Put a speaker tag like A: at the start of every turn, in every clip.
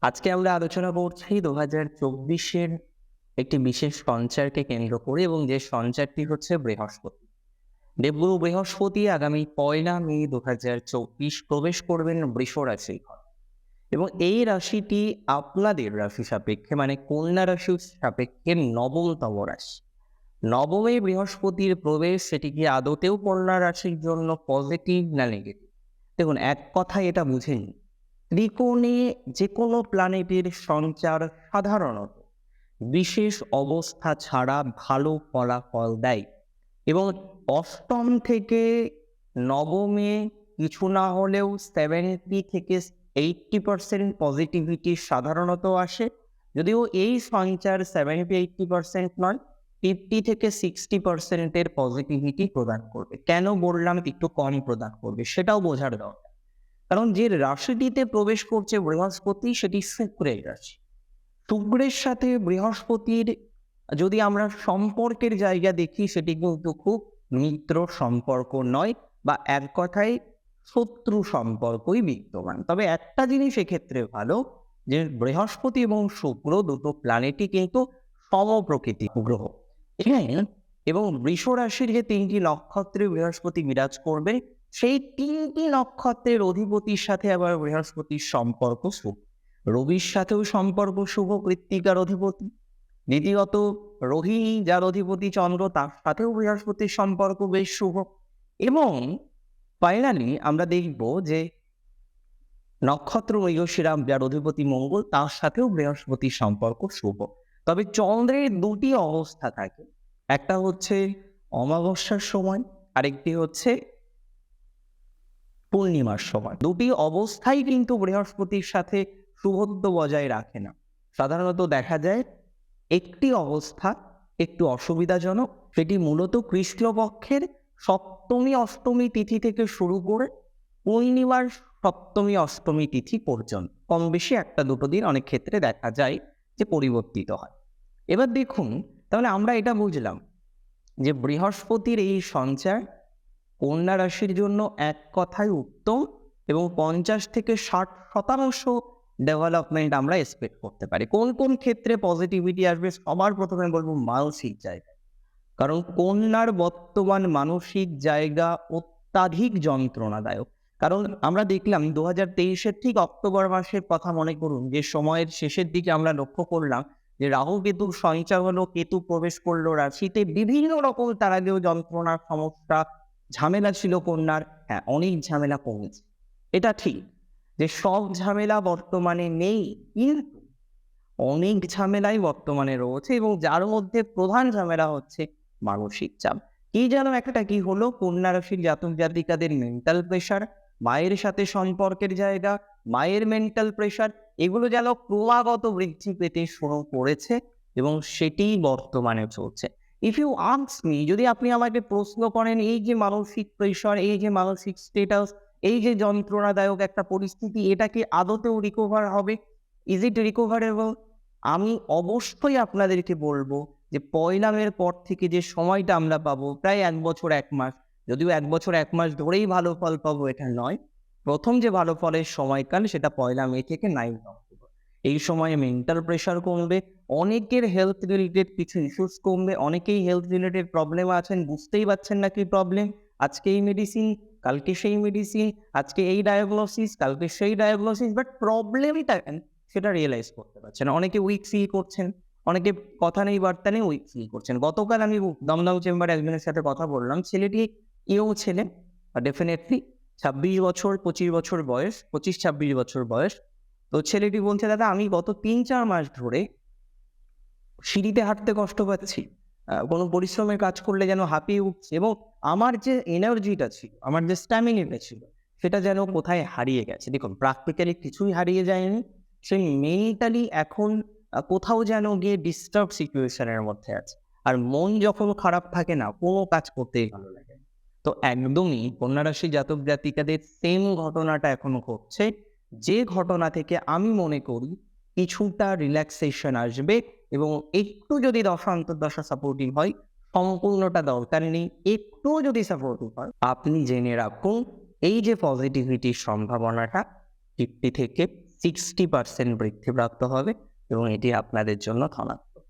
A: আজকে আমরা আলোচনা করছি দু হাজার চব্বিশের একটি বিশেষ সঞ্চারকে কেন্দ্র করে এবং যে সঞ্চারটি হচ্ছে বৃহস্পতি। দেবগুরু বৃহস্পতি আগামী পয়লা মে দু হাজার চব্বিশ প্রবেশ করবেন বৃষ রাশি এবং এই রাশিটি আপনাদের রাশি সাপেক্ষে মানে কন্যা রাশির সাপেক্ষে নবমতম রাশি। নবমে বৃহস্পতির প্রবেশ সেটি কি আদতেও কন্যা রাশির জন্য পজিটিভ না নেগেটিভ? দেখুন, এক কথায় এটা বুঝে নিন। ত্রিকোণে যে কোনো প্ল্যানেটের সঞ্চার সাধারণত। বিশেষ অবস্থা ছাড়া ভালো ফলাফল দেয়। এবং অষ্টম থেকে নবমে কিছু না হলেও সেভেন্টি থেকে এইটটি পার্সেন্ট পজিটিভিটি সাধারণত আসে। যদিও এই সঞ্চার সেভেন্টি এইটটি পার্সেন্ট নয় ফিফটি থেকে সিক্সটি পার্সেন্টের পজিটিভিটি প্রদান করবে। কেন বললাম একটু কম প্রদান করবে, সেটাও বোঝার দরকার। কারণ যে রাশিটিতে প্রবেশ করছে বৃহস্পতি সেটি শুক্রের রাশি। শুক্রের সাথে বৃহস্পতির যদি আমরা সম্পর্কের জায়গা দেখি, সেটি কিন্তু খুব মিত্র সম্পর্ক নয় বা এক কথায় শত্রু সম্পর্কই বিদ্যমান। তবে একটা জিনিস এক্ষেত্রে ভালো, যে বৃহস্পতি এবং শুক্র দুটো প্ল্যানেটই কিন্তু সমপ্রকৃতি গ্রহ। হ্যাঁ এবং বৃষ রাশির যে তিনটি নক্ষত্রে বৃহস্পতি বিরাজ করবে সেই তিনটি নক্ষত্রের অধিপতির সাথে আবার বৃহস্পতির সম্পর্ক শুভ। রবির সাথেও সম্পর্ক শুভ, কৃত্তিকার অধিপতি। দ্বিতীয়ত রোহিণী যার অধিপতি চন্দ্র, তার সাথেও বৃহস্পতির সম্পর্ক বেশ শুভ। এবং ফাইনালি আমরা দেখব যে নক্ষত্র মৃগশিরাম যার অধিপতি মঙ্গল, তার সাথেও বৃহস্পতির সম্পর্ক শুভ। তবে চন্দ্রের দুটি অবস্থা থাকে। একটা হচ্ছে অমাবস্যার সময়, আরেকটি হচ্ছে পূর্ণিমার সময়। দুটি অবস্থাই কিন্তু বৃহস্পতির সাথে শুভত্ব বজায় রাখে না। সাধারণত দেখা যায় একটি অবস্থা একটু অসুবিধাজনক, সেটি মূলত কৃষ্ণপক্ষের সপ্তমী, অষ্টমী তিথি থেকে শুরু করে পূর্ণিমার সপ্তমী, অষ্টমী তিথি পর্যন্ত। কম বেশি একটা দুটো দিন অনেক ক্ষেত্রে দেখা যায় যে পরিবর্তিত হয়। এবার দেখুন, তাহলে আমরা এটা বুঝলাম যে বৃহস্পতির এই সঞ্চার কন্যা রাশির জন্য এক কথায় উত্তম এবং পঞ্চাশ থেকে ষাট শতাংশ ডেভেলপমেন্ট আমরা এক্সপেক্ট করতে পারি। কোন কোন ক্ষেত্রে পজিটিভিটি আসবে? সবার প্রথমে বলব মানসিক জায়গা। কারণ কন্যার বর্তমান মানসিক জায়গা অত্যাধিক যন্ত্রণাদায়ক। কারণ আমরা দেখলাম দু হাজার তেইশের ঠিক অক্টোবর মাসের কথা মনে করুন, যে সময়ের শেষের দিকে আমরা লক্ষ্য করলাম যে রাহু কেতুর সঞ্চার হলো, কেতু প্রবেশ করল, রাশিতে বিভিন্ন রকম তার আগেও যন্ত্রণার সমস্যা ঝামেলা ছিল কন্যার হ্যাঁ অনেক ঝামেলা কমেছে। এটা ঠিক যে সব ঝামেলা বর্তমানে নেই, কিন্তু অনেক ঝামেলাই বর্তমানে রয়েছে এবং যার মধ্যে প্রধান ঝামেলা হচ্ছে মানসিক চাপ। কি যেন একটা কি হলো, কন্যা রাশির জাতক জাতিকাদের মেন্টাল প্রেশার মায়ের সাথে সম্পর্কের জায়গা, মায়ের মেন্টাল প্রেশার এগুলো যেন ক্রমাগত বৃদ্ধি পেতে শুরু করেছে এবং সেটিই বর্তমানে চলছে। ইফ ইউ আর্কস মি যদি আপনি আমাকে প্রশ্ন করেন, এই যে মানসিক প্রেশার এই যে মানসিক স্টেটাস এই যে যন্ত্রণাদায়ক একটা পরিস্থিতি, এটা কি আদতেও রিকভার হবে? ইজ ইট রিকভারেবল আমি অবশ্যই আপনাদেরকে বলব যে পয়লা মের পর থেকে যে সময়টা আমরা পাবো, প্রায় এক বছর, এক মাস। যদিও এক বছর, এক মাস ধরেই ভালো ফল পাবো, এটা নয়। প্রথম যে ভালো ফলের সময়কাল, সেটা পয়লা মে থেকে নাইন অক্টোবর এই সময়ে মেন্টাল প্রেশার কমবে, অনেকের হেলথ রিলেটেড কিছু ইস্যুস কমবে, অনেকেই হেলথ রিলেটেড প্রবলেম আছেন, বুঝতেই পারছেন না কি প্রবলেম আজকে এই মেডিসিন কালকে সেই মেডিসিন আজকে এই ডায়াগনোসিস কালকে সেই ডায়াগনোসিস বাট প্রবলেমটা সেটা রিয়েলাইজ করতে পারছেন। অনেকে উইক ফিল করছেন, অনেকে কথা নেই, বার্তা নেই উইক ফিল করছেন। গতকাল আমি দমদম চেম্বারে একজনের সাথে কথা বললাম, ছেলেটি ইউ ছেলে ডেফিনেটলি ছাব্বিশ বছর, পঁচিশ বছর বয়স, পঁচিশ ছাব্বিশ বছর বয়স। তো ছেলেটি বলছে, দাদা, আমি গত তিন চার মাস ধরে সিঁড়িতে হাঁটতে কষ্ট পাচ্ছি। কোনো পরিশ্রমের কাজ করলে যেন হাঁপিয়ে উঠছে এবং আমার যে এনার্জিটা ছিল, আমার যে স্ট্যামিনাটা ছিল, সেটা যেন কোথায় হারিয়ে গেছে। দেখুন প্র্যাকটিক্যালি কিছুই হারিয়ে যায়নি। সেই মেন্টালি এখন কোথাও যেন গিয়ে ডিস্টার্ব সিচুয়েশনের মধ্যে আছে। আর মন যখন খারাপ থাকে না, কোনো কাজ করতেই ভালো লাগে তো একদমই কন্যারাশি জাতক জাতিকাদের সেম ঘটনাটা এখনও ঘটছে। যে ঘটনা থেকে আমি মনে করি কিছুটা রিল্যাক্সেশন আসবে এবং একটু যদি দশা অন্তর্দশা সাপোর্টিভ হয়, সম্পূর্ণটা দরকার নেই। একটু যদি সাপোর্টিভ হয়, আপনি জেনে রাখুন, এই যে পজিটিভিটির সম্ভাবনাটা ফিফটি থেকে সিক্সটি পার্সেন্ট বৃদ্ধিপ্রাপ্ত হবে এবং এটি আপনাদের জন্য ধনাত্মক।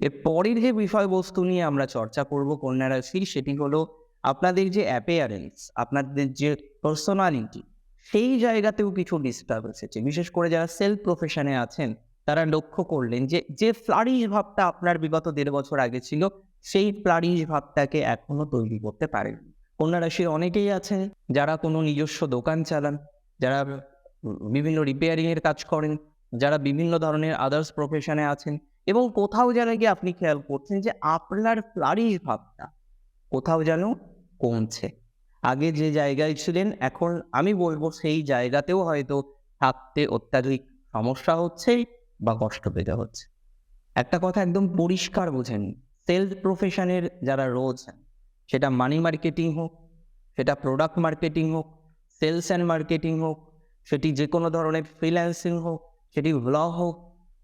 A: এর পরের যে বিষয়বস্তু নিয়ে আমরা চর্চা করব কন্যা রাশির সেটি হলো আপনাদের যে অ্যাপিয়ারেন্স আপনাদের যে পার্সোনালিটি সেই জায়গাতেও কিছু ডিস্টার্ব এসেছে বিশেষ করে যারা সেলফ প্রফেশনে আছেন, তারা লক্ষ্য করলেন যে যে ফ্লারিশ ভাবটা আপনার বিগত দেড় বছর আগে ছিল, সেই ফ্লারিশ ভাবটাকে এখনও তৈরি করতে পারেন। কন্যা রাশির অনেকেই আছেন, যারা কোনো নিজস্ব দোকান চালান, যারা বিভিন্ন রিপেয়ারিংয়ের কাজ করেন, যারা বিভিন্ন ধরনের আদার্স প্রফেশনে আছেন এবং কোথাও যেন গিয়ে আপনি খেয়াল করছেন যে, আপনার ফ্লারিশ ভাবটা কোথাও যেন কমছে। আগে যে জায়গায় ছিলেন, এখন আমি বলব সেই জায়গাতেও হয়তো থাকতে অত্যাধিক সমস্যা হচ্ছে বা কষ্ট পেতে হচ্ছে। একটা কথা একদম পরিষ্কার বোঝেন সেলস প্রফেশনের যারা রয়েছেন সেটা মানি মার্কেটিং হোক, সেটা প্রোডাক্ট মার্কেটিং হোক সেলস অ্যান্ড মার্কেটিং হোক, সেটি যে কোনো ধরনের ফ্রিল্যান্সিং হোক, সেটি ব্লগ হোক,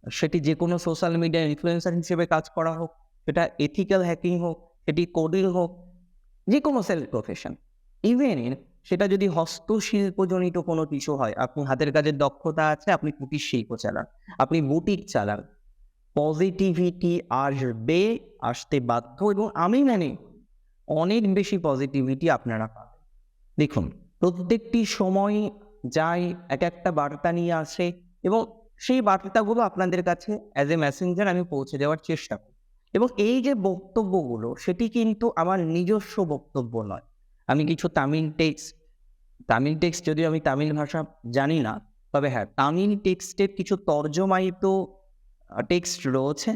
A: সেটি যে কোনো সোশ্যাল মিডিয়া ইনফ্লুয়েন্সার হিসেবে কাজ করা হোক, সেটা এথিক্যাল হ্যাকিং হোক, সেটি কোডিং হোক যে কোনো সেলফ প্রফেশন ইভেন সেটা যদি হস্তশিল্পজনিত কোনো কিছু হয়, আপনি হাতের কাজের দক্ষতা আছে, আপনি কুটির শিল্প চালান, আপনি বুটিক চালান পজিটিভিটি আসবে, আসতে বাধ্য এবং আমি মানে অনেক বেশি পজিটিভিটি আপনারা পাবেন। দেখুন, প্রত্যেকটি সময় যায় এক একটা বার্তা নিয়ে আসে এবং সেই বার্তাগুলো আপনাদের কাছে অ্যাজ এ মেসেঞ্জার আমি পৌঁছে দেওয়ার চেষ্টা করি। এবং এই যে বক্তব্যগুলো, সেটি কিন্তু আমার নিজস্ব বক্তব্য নয়। আমি কিছু তামিল টেক্সট তামিল টেক্সট যদিও আমি তামিল ভাষা জানি না, তবে হ্যাঁ তামিল টেক্সটের কিছু তর্জমায়িত টেক্সট রয়েছে,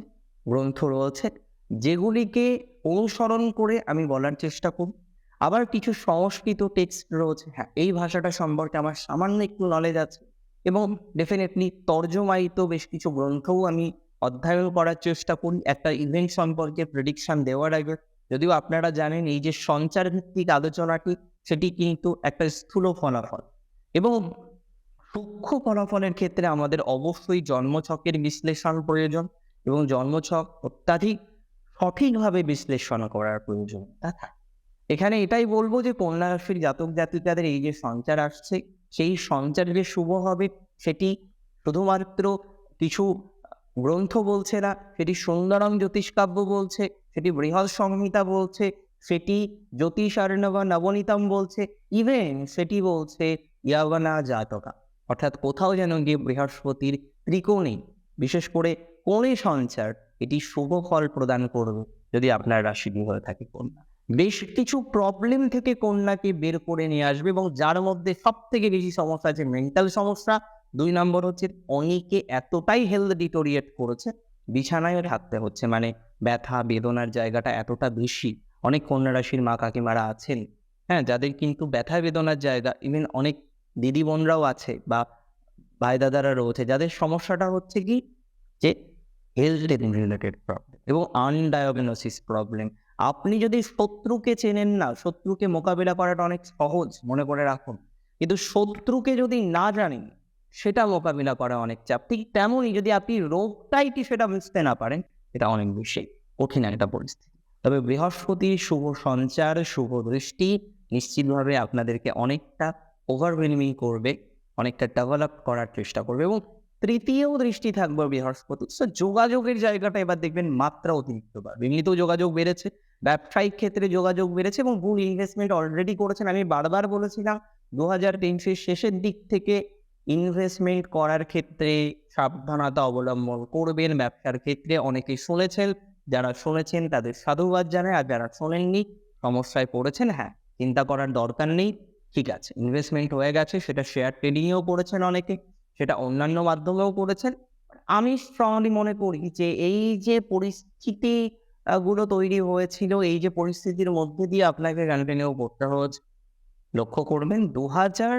A: গ্রন্থ রয়েছে, যেগুলিকে অনুসরণ করে আমি বলার চেষ্টা করি আবার কিছু সংস্কৃত টেক্সট রয়েছে হ্যাঁ এই ভাষাটা সম্পর্কে আমার সামান্য একটু নলেজ আছে এবং ডেফিনেটলি তর্জমায়িত বেশ কিছু গ্রন্থও আমি অধ্যয়ন করার চেষ্টা করি। একটা ইভেন্ট সম্পর্কে প্রেডিকশন দেওয়ার আগে যদিও আপনারা জানেন এই যে সঞ্চার ভিত্তিক আলোচনাটি, সেটি কিন্তু একটা স্থূল ফলাফল এবং সূক্ষ্ম ফলাফলের ক্ষেত্রে আমাদের অবশ্যই জন্মছকের বিশ্লেষণ প্রয়োজন এবং জন্মছক অত্যাধিক সঠিকভাবে বিশ্লেষণ করার প্রয়োজন এখানে এটাই বলব যে কন্যা রাশির জাতক জাতিকাদের এই যে সঞ্চার আসছে, সেই সঞ্চার যে শুভ হবে, সেটি শুধুমাত্র কিছু গ্রন্থ বলছে না, সেটি সুন্দরম জ্যোতিষকাব্য বলছে, সেটি বৃহৎ সংহিতা বলছে, সেটি জ্যোতিষার্ণব নবনীতম বলছে ইভেন সেটি বলছে ইয়াবনা জাতকা। অর্থাৎ কোথাও যেন গিয়ে বৃহস্পতির ত্রিকোণে, বিশেষ করে কোণে সঞ্চার, এটি শুভ ফল প্রদান করবে, যদি আপনার রাশি হয়ে থাকে কন্যা। বেশ কিছু প্রবলেম থেকে কন্যাকে বের করে নিয়ে আসবে এবং যার মধ্যে সব থেকে বেশি সমস্যা আছে মেন্টাল সমস্যা দুই নম্বর হচ্ছে অনেকে এতটাই হেলথ ডিটোরিয়েট করেছে, বিছানায় থাকতে হচ্ছে মানে ব্যথা, বেদনার জায়গাটা এতটা বেশি। অনেক কন্যা রাশির মা কাকিমারা আছেন হ্যাঁ যাদের কিন্তু ব্যথা, বেদনার জায়গা ইভেন অনেক দিদি বোনরাও আছে বা ভাই দাদারা রয়েছে, যাদের সমস্যাটা হচ্ছে কি যে হেলথ রিলেটেড প্রবলেম এবং আনডায়াগনোসিস প্রবলেম আপনি যদি শত্রুকে চেনেন না, শত্রুকে মোকাবিলা করাটা অনেক সহজ, মনে করে রাখুন। কিন্তু শত্রুকে যদি না জানেন সেটা মোকাবিলা করা অনেক চাপ। ঠিক তেমনই যদি আপনি রোগটাই কি সেটা বুঝতে না পারেন, এটা অনেক বেশি কঠিন একটা পরিস্থিতি। তবে বৃহস্পতি শুভ সঞ্চার, শুভ দৃষ্টি নিশ্চিতভাবে আপনাদেরকে অনেকটা ওভারওয়েলমিং করবে, অনেকটা ডেভেলপ করার চেষ্টা করবে এবং তৃতীয় দৃষ্টি থাকবে বৃহস্পতি। সো যোগাযোগের জায়গাটা এবার দেখবেন মাত্রা অতিরিক্ত বাড়বে। এমনিতেও যোগাযোগ বেড়েছে, ব্যবসায়িক ক্ষেত্রে যোগাযোগ বেড়েছে এবং ভুল ইনভেস্টমেন্ট অলরেডি করেছেন। আমি বারবার বলেছিলাম দু হাজার তেইশের শেষের দিক থেকে ইনভেস্টমেন্ট করার ক্ষেত্রে সাবধানতা অবলম্বন করবেন ব্যবসার ক্ষেত্রে। অনেকে শুনেছেন, যারা শুনেছেন তাদের সাধুবাদ জানায় আর যারা শোনেননি, সমস্যায় পড়েছেন হ্যাঁ চিন্তা করার দরকার নেই। ঠিক আছে ইনভেস্টমেন্ট হয়ে গেছে, সেটা শেয়ার ট্রেডিংয়েও করেছেন অনেকে, সেটা অন্যান্য মাধ্যমেও করেছেন। আমি স্ট্রংলি মনে করি যে এই যে পরিস্থিতি গুলো তৈরি হয়েছিল, এই যে পরিস্থিতির মধ্যে দিয়ে আপনাকে কন্টিনিউ করতে হয়েছে। লক্ষ্য করবেন দু হাজার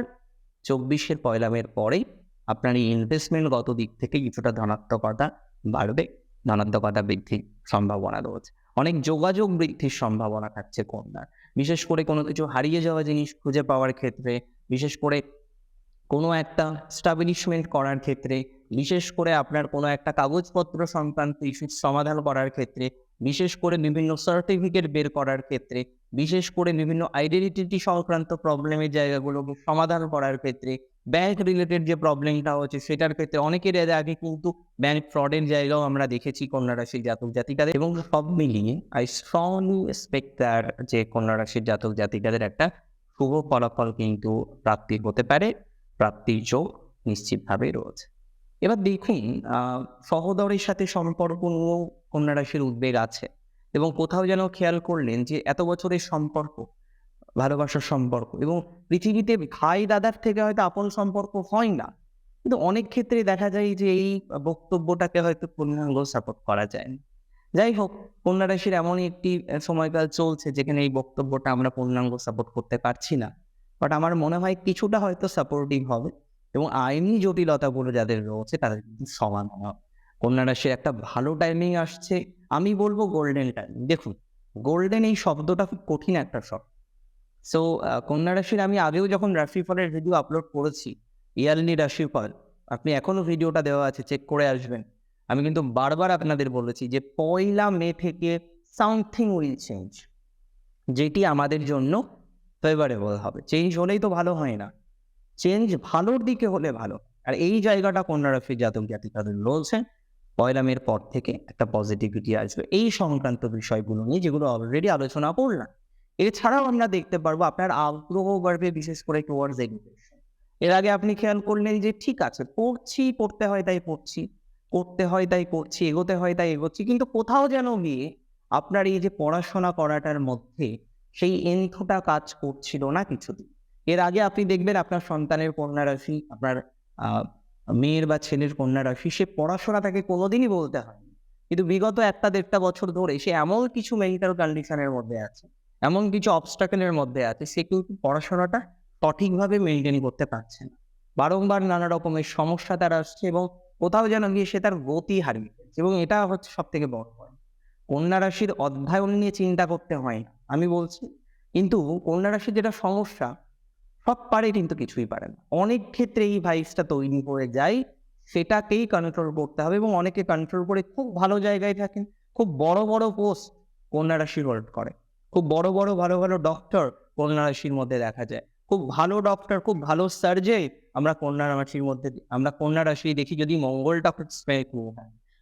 A: চব্বিশের পয়লামের পরেই আপনার এই ইনভেস্টমেন্টগত দিক থেকে কিছুটা ধনাত্মকতা বাড়বে, ধনাত্মকতা বৃদ্ধির সম্ভাবনা রয়েছে। অনেক যোগাযোগ বৃদ্ধির সম্ভাবনা থাকছে কন্যার। বিশেষ করে কোনো কিছু হারিয়ে যাওয়া জিনিস খুঁজে পাওয়ার ক্ষেত্রে, বিশেষ করে কোনো একটা স্টাবলিশমেন্ট করার ক্ষেত্রে, বিশেষ করে আপনার কোনো একটা কাগজপত্র সংক্রান্ত ইস্যুর সমাধান করার ক্ষেত্রে বিশেষ করে বিভিন্ন সার্টিফিকেট বের করার ক্ষেত্রে, বিশেষ করে বিভিন্ন আইডেন্টিটি সংক্রান্ত প্রবলেমের জায়গাগুলো সমাধান করার ক্ষেত্রে ব্যাংক রিলেটেড যে প্রবলেমটা হচ্ছে সেটার ক্ষেত্রে অনেকের আগে কিন্তু ব্যাংক ফ্রডের জায়গাও আমরা দেখেছি কন্যা রাশির জাতক জাতিকাদের এবং সব মিলিয়ে আই স্ট্রংলি এক্সপেক্ট তার যে কন্যা রাশির জাতক জাতিকাদের একটা শুভ ফলাফল কিন্তু প্রাপ্তি হতে পারে, প্রাপ্তির যোগ নিশ্চিতভাবে রয়েছে। এবার দেখুন সহদরের সাথে সম্পর্ক কন্যা রাশির উদ্বেগ আছে এবং কোথাও যেন খেয়াল করলেন যে এত বছরের সম্পর্ক, ভালোবাসার সম্পর্ক এবং পৃথিবীতে ভাই দাদার থেকে হয়তো আপন সম্পর্ক হয় না। কিন্তু অনেক ক্ষেত্রে দেখা যায় যে এই বক্তব্যটাকে হয়তো পূর্ণাঙ্গ সাপোর্ট করা যায়। না যাই হোক কন্যা রাশির এমনই একটি সময়কাল চলছে যেখানে এই বক্তব্যটা আমরা পূর্ণাঙ্গ সাপোর্ট করতে পারছি না। বাট আমার মনে হয় কিছুটা হয়তো সাপোর্টিভ হবে। এবং আইনি জটিলতাগুলো যাদের রয়েছে, তাদের কিন্তু সমাধান হবে কন্যা রাশির একটা ভালো টাইমিং আসছে। আমি বলব গোল্ডেন টাইমিং দেখুন গোল্ডেন এই শব্দটা খুব কঠিন একটা শব্দ। সো কন্যা রাশির আমি আগেও যখন রাশিফলের ভিডিও আপলোড করেছি ইয়ারলি রাশিফল আপনি এখনও ভিডিওটা দেওয়া আছে চেক করে আসবেন। আমি কিন্তু বারবার আপনাদের বলেছি যে, পয়লা মে থেকে সামথিং উইল চেঞ্জ যেটি আমাদের জন্য ফেভারেবল হবে। চেঞ্জ হলেই তো ভালো হয় না। চেঞ্জ ভালোর দিকে হলে ভালো। আর এই জায়গাটা কন্যা রাশির জাতক জাতিকাদের রয়েছে পয়লা মের পর থেকে একটা পজিটিভিটি আসবে। এই সংক্রান্ত বিষয়গুলো নিয়ে যেগুলো অলরেডি আলোচনা করলাম। এছাড়াও আমরা দেখতে পারব আপনার আগ্রহ বাড়বে বিশেষ করে টুয়ার্ডস এডুকেশন এর আগে আপনি খেয়াল করলেন যে ঠিক আছে, পড়ছি, পড়তে হয় তাই পড়ছি, করতে হয় তাই করছি, এগোতে হয় তাই এগোচ্ছি, কিন্তু কোথাও যেন গিয়ে আপনার এই যে পড়াশোনা করাটার মধ্যে সেই এন্থটা কাজ করছিল না কিছুদিন। এর আগে আপনি দেখবেন আপনার সন্তানের কন্যা রাশি, আপনার মেয়ের বা ছেলের কন্যা রাশি, সে পড়াশোনা তাকে কোনোদিনই বলতে হয় কিন্তু বিগত একটা দেড়টা বছর ধরে সে এমন কিছু মেন্টাল কন্ডিশনের মধ্যে আছে, এমন কিছু অবস্টাকেলের মধ্যে আছে, সে কিন্তু পড়াশোনাটা সঠিকভাবে মেনটেন করতে পারছে না। বারংবার নানা রকমের সমস্যা তার আসছে এবং কোথাও যেন গিয়ে সে তার গতি হারিয়ে এবং এটা হচ্ছে সব থেকে বড় পয়েন্ট কন্যা রাশির অধ্যয়ন নিয়ে চিন্তা করতে হয় না, আমি বলছি। কিন্তু কন্যা রাশির যেটা সমস্যা সব পারে কিন্তু কিছুই পারে না। অনেক ক্ষেত্রে এই ভাইসটা তৈরি হয়ে যায়, সেটাকেই কন্ট্রোল করতে হবে এবং অনেকে কন্ট্রোল করে খুব ভালো জায়গায় থাকেন, খুব বড় বড় পোস্ট কন্যা রাশি হোল্ড করে, খুব বড় বড় ভালো ভালো ডক্টর কন্যা রাশির মধ্যে দেখা যায়, খুব ভালো ডক্টর খুব ভালো সার্জে আমরা কন্যা রাশির মধ্যে আমরা কন্যা রাশি দেখি যদি মঙ্গলটা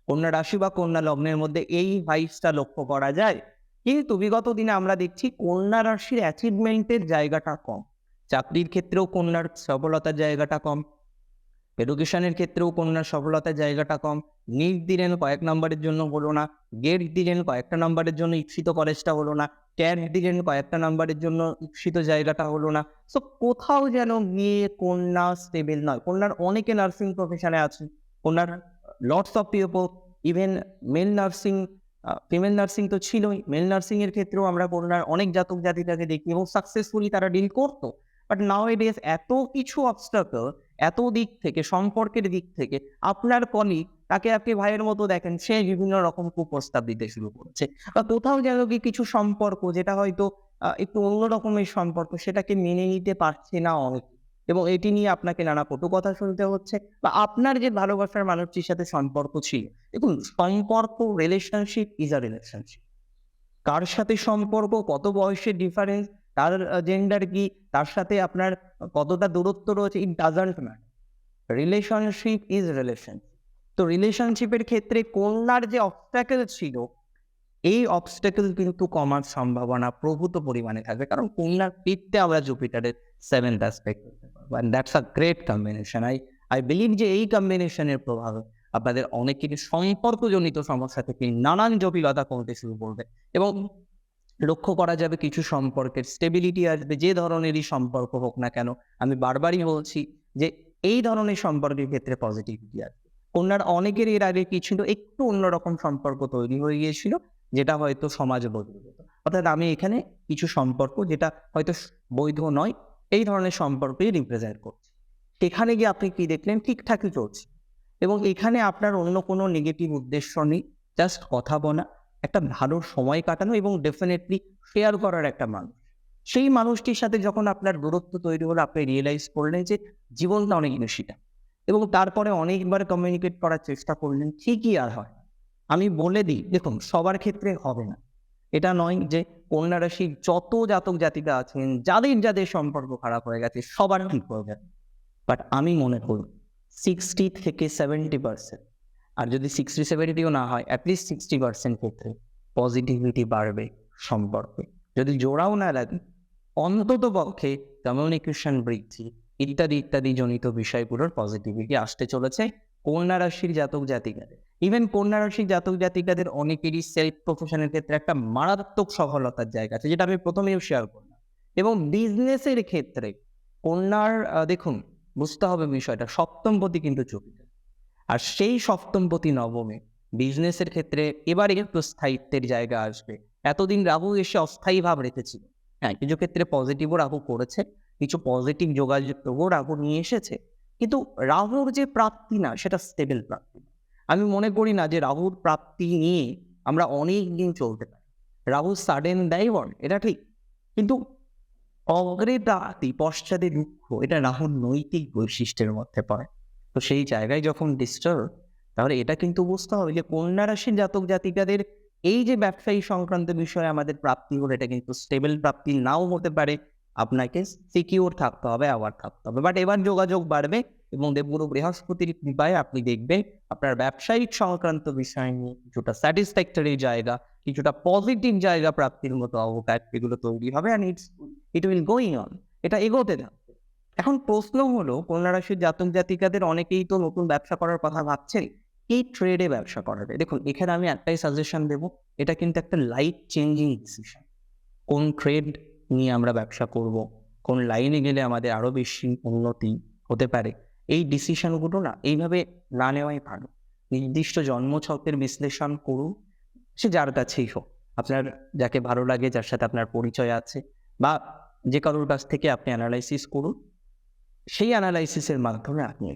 A: কন্যা রাশি বা কন্যা লগ্নের মধ্যে এই ভাইসটা লক্ষ্য করা যায়, কিন্তু বিগত দিনে আমরা দেখছি কন্যা রাশির অ্যাচিভমেন্টের জায়গাটা কম। চাকরির ক্ষেত্রেও কন্যার সফলতার জায়গাটা কম এডুকেশনের ক্ষেত্রেও কন্যার সফলতার জায়গাটা কম। নিট দিলেন কয়েক নম্বরের জন্য হলো না গেট দিলেন কয়েকটা নম্বরের জন্য ইচ্ছিত কলেজটা হলো না ট্যাগ দিলেন কয়েকটা নম্বরের জন্য ইচ্ছিত জায়গাটা হলো না। সো কোথাও যেন গিয়ে কন্যা স্টেবল নয়, কন্যার অনেকে নার্সিং প্রফেশনে আছে, কন্যার lots of people even male nursing female nursing তো ছিলই মেল নার্সিংয়ের ক্ষেত্রেও আমরা কন্যার অনেক জাতক জাতিকাকে দেখি এবং সাকসেসফুলি তারা ডিল করতো। বাট নাও এডেস এত কিছু অবস্টাকল এত দিক থেকে, সম্পর্কের দিক থেকে, আপনার কলিগ তাকে আপনি ভাইয়ের মতো দেখেন, সে বিভিন্ন রকম কুপ্রস্তাব দিতে শুরু করছে। বা কোথাও যেন কি কিছু সম্পর্ক যেটা হয়তো একটু অন্য রকমের সম্পর্ক, সেটাকে মেনে নিতে পারছে না অনেক। এবং এটি নিয়ে আপনাকে নানা কটু কথা শুনতে হচ্ছে। বা আপনার যে ভালোবাসার মানুষটির সাথে সম্পর্ক ছিল, দেখুন, সম্পর্ক রিলেশনশিপ ইজ আ রিলেশনশিপ কার সাথে সম্পর্ক, কত বয়সের ডিফারেন্স তার জেন্ডার কি? তার সাথে আপনার কতটা দূরত্ব রয়েছে? It doesn't matter relationship is relation তো রিলেশনশিপের ক্ষেত্রে কন্যার যে অবস্ট্যাকেল ছিল, এই অবস্ট্যাকেল কিন্তু কমার সম্ভাবনা প্রভূত পরিমাণে থাকবে। কারণ কন্যার পিঠতে আমরা জুপিটারের seventh aspect that's a great combination I I believe যে এই কম্বিনেশনের প্রভাবে আপনাদের অনেকের সম্পর্কজনিত সমস্যা থেকে নানান জটিলতা কমতে শুরু করবে। এবং লক্ষ্য করা যাবে কিছু সম্পর্কের স্টেবিলিটি আসবে যে ধরনেরই সম্পর্ক হোক না কেন, আমি বারবারই বলছি যে এই ধরনের সম্পর্কের ক্ষেত্রে পজিটিভিটি আসবে কন্যার অনেকের এর আগে কি ছিল? একটু অন্যরকম সম্পর্ক তৈরি হয়ে গিয়েছিল, যেটা হয়তো সমাজ বদলে যেত। অর্থাৎ আমি এখানে কিছু সম্পর্ক যেটা হয়তো বৈধ নয়, এই ধরনের সম্পর্কই রিপ্রেজেন্ট করছি। সেখানে গিয়ে আপনি কি দেখলেন? ঠিকঠাকই চলছে। এবং এখানে আপনার অন্য কোনো নেগেটিভ উদ্দেশ্য নেই জাস্ট কথা বলা। একটা ভালো সময় কাটানো এবং ডেফিনেটলি শেয়ার করার একটা মানুষ। সেই মানুষটির সাথে যখন আপনার দূরত্ব তৈরি হলো, আপনি রিয়েলাইজ করলেন যে জীবনটা অনেক বেশিটা এবং তারপরে অনেকবার কমিউনিকেট করার চেষ্টা করলেন, ঠিকই আর হয়। আমি বলে দিই, দেখুন, সবার ক্ষেত্রে হবে না। এটা নয় যে কন্যা রাশির যত জাতক জাতিকা আছেন, যাদের যাদের সম্পর্ক খারাপ হয়ে গেছে, সবার ঠিক হয়ে যাবে বাট আমি মনে করি সিক্সটি থেকে সেভেন্টি পার্সেন্ট আর যদি সিক্সটি সেভেন্টিও না হয় অ্যাটলিস্ট সিক্সটি পার্সেন্ট ক্ষেত্রে পজিটিভিটি বাড়বে সম্পর্কে। যদি জোড়াও না লাগে, অন্তত পক্ষে কমিউনিকেশন বৃদ্ধি ইত্যাদি ইত্যাদি জনিত বিষয়গুলোর পজিটিভিটি আসতে চলেছে। কন্যা রাশির জাতক জাতিকাদের ইভেন কন্যা রাশির জাতক জাতিকাদের অনেকেরই সেলফ প্রফেশনের ক্ষেত্রে একটা মারাত্মক সফলতার জায়গা আছে, যেটা আমি প্রথমেও শেয়ার করলাম। এবং বিজনেসের ক্ষেত্রে কন্যার দেখুন, বুঝতে হবে বিষয়টা সপ্তমপতি কিন্তু চকিত। আর সেই সপ্তমপতি নবমে বিজনেসের ক্ষেত্রে এবারে একটু স্থায়িত্বের জায়গা আসবে। এতদিন রাহু এসে অস্থায়ী ভাব রেখেছিল। হ্যাঁ কিছু ক্ষেত্রে পজিটিভও রাহু করেছে, কিছু পজিটিভ যোগাযোগও রাহু নিয়ে এসেছে। কিন্তু রাহুর যে প্রাপ্তি না, সেটা স্টেবল প্রাপ্তি আমি মনে করি না যে রাহুর প্রাপ্তি নিয়ে আমরা অনেক দিন চলতে পারি। রাহু সাডেন দেয় এটা ঠিক। কিন্তু অগ্রে প্রাপ্তি পশ্চাদে দুঃখ, এটা রাহুর নৈতিক বৈশিষ্ট্যের মধ্যে পড়ে। তো সেই জায়গায় যখন ডিস্টার্ব তাহলে এটা কিন্তু বুঝতে হবে যে কন্যা রাশির জাতক জাতিকাদের এই যে ব্যবসায়ী সংক্রান্ত বিষয়ে আমাদের প্রাপ্তি হলো এটা কিন্তু স্টেবল প্রাপ্তি নাও হতে পারে। আপনাকে সিকিউর থাকতে হবে আবার থাকতে হবে। বাট এবার যোগাযোগ বাড়বে এবং দেবগুরু বৃহস্পতির কৃপায় আপনি দেখবেন আপনার ব্যবসায়িক সংক্রান্ত বিষয় নিয়ে কিছুটা স্যাটিসফ্যাক্টরি জায়গা, কিছুটা পজিটিভ জায়গা প্রাপ্তির মতো অবকাশ এগুলো তৈরি হবে and it's it will going on এটা এগোতে থাকবে এখন প্রশ্ন হলো কন্যা রাশির জাতক জাতিকাদের অনেকেই তো নতুন ব্যবসা করার কথা ভাবছেন এই ট্রেডে ব্যবসা করাবে? দেখুন, এখানে আমি একটাই সাজেশন দেব, এটা কিন্তু একটা লাইফ চেঞ্জিং ডিসিশন কোন ট্রেড নিয়ে আমরা ব্যবসা করব? কোন লাইনে গেলে আমাদের আরও বেশি উন্নতি হতে পারে? এই ডিসিশনগুলো না, এইভাবে না নেওয়াই ভালো। নির্দিষ্ট জন্মছকের বিশ্লেষণ করুন, সে যার কাছেই হোক। আপনার যাকে ভালো লাগে, যার সাথে আপনার পরিচয় আছে, বা যে কারোর কাছ থেকে আপনি অ্যানালাইসিস করুন সেই অ্যানালাইসিসের মাধ্যমে আপনি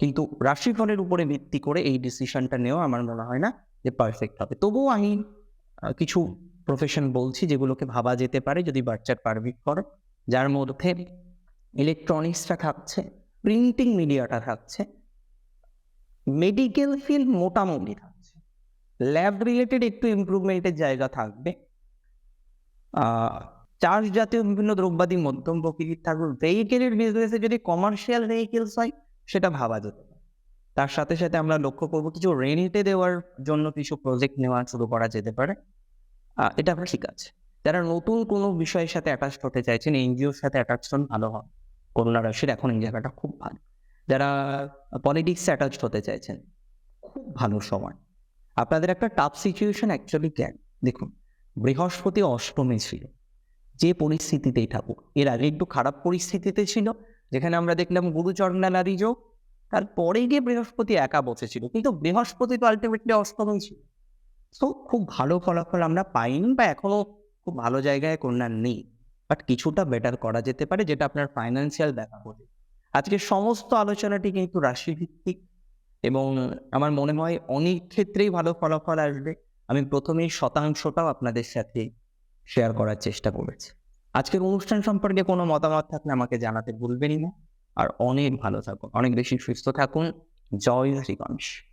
A: কিন্তু রাশিফলের উপরে ভিত্তি করে এই ডিসিশনটা নেওয়া আমার মনে হয় না যে পারফেক্ট হবে। তবুও আমি কিছু প্রফেশন বলছি যেগুলোকে ভাবা যেতে পারে যদি বাচ্চার পারমিট করে। যার মধ্যে ইলেকট্রনিক্সটা থাকছে প্রিন্টিং মিডিয়াটা থাকছে মেডিকেল ফিল্ড মোটামুটি থাকছে। ল্যাব রিলেটেড একটু ইমপ্রুভমেন্টের জায়গা থাকবে। চার্জ জাতীয় বিভিন্ন দ্রব্যাদি মধ্যম প্রকৃতির থাকবে ভেহিকেলের বিজনেসে যদি কমার্শিয়াল ভেহিকেলস হয়, সেটা ভাবা যেতে তার সাথে সাথে আমরা লক্ষ্য করব কিছু রেন্টে দেওয়ার জন্য কিছু প্রজেক্ট নেওয়া শুরু করা যেতে পারে। এটা ঠিক আছে। যারা নতুন কোনো বিষয়ের সাথে অ্যাটাচ হতে চাইছেন, এনজিওর সাথে অ্যাটাচ হন, ভালো হয় করোনা রাশির এখন এই জায়গাটা খুব ভালো। যারা পলিটিক্সে অ্যাটাচ হতে চাইছেন, খুব ভালো সময়। আপনাদের একটা টাফ সিচুয়েশন অ্যাকচুয়ালি ক্যান দেখুন, বৃহস্পতি অষ্টমে ছিল। যে পরিস্থিতিতেই থাকুক। এর আগে একটু খারাপ পরিস্থিতিতে ছিল, যেখানে আমরা দেখলাম গুরুচরণালারি যোগ, তারপরে গিয়ে বৃহস্পতি একা বসেছিল কিন্তু বৃহস্পতি তো আলটিমেটলি অষ্টমই ছিল। তো খুব ভালো ফলাফল আমরা পাইনি বা এখনও খুব ভালো জায়গায় কন্যা নেই। বাট কিছুটা বেটার করা যেতে পারে, যেটা আপনার ফাইন্যান্সিয়াল দেখা বোঝে আজকে সমস্ত আলোচনাটি কিন্তু রাশিভিত্তিক এবং আমার মনে হয় অনেক ক্ষেত্রেই ভালো ফলাফল আসবে। আমি প্রথমেই শতাংশটাও আপনাদের সাথে শেয়ার করার চেষ্টা করেছি। আজকের অনুষ্ঠান সম্পর্কে কোনো মতামত থাকলে আমাকে জানাতে ভুলবেনই না। আর অনেক ভালো থাকুন, অনেক বেশি সুস্থ থাকুন। জয় শ্রীগণেশ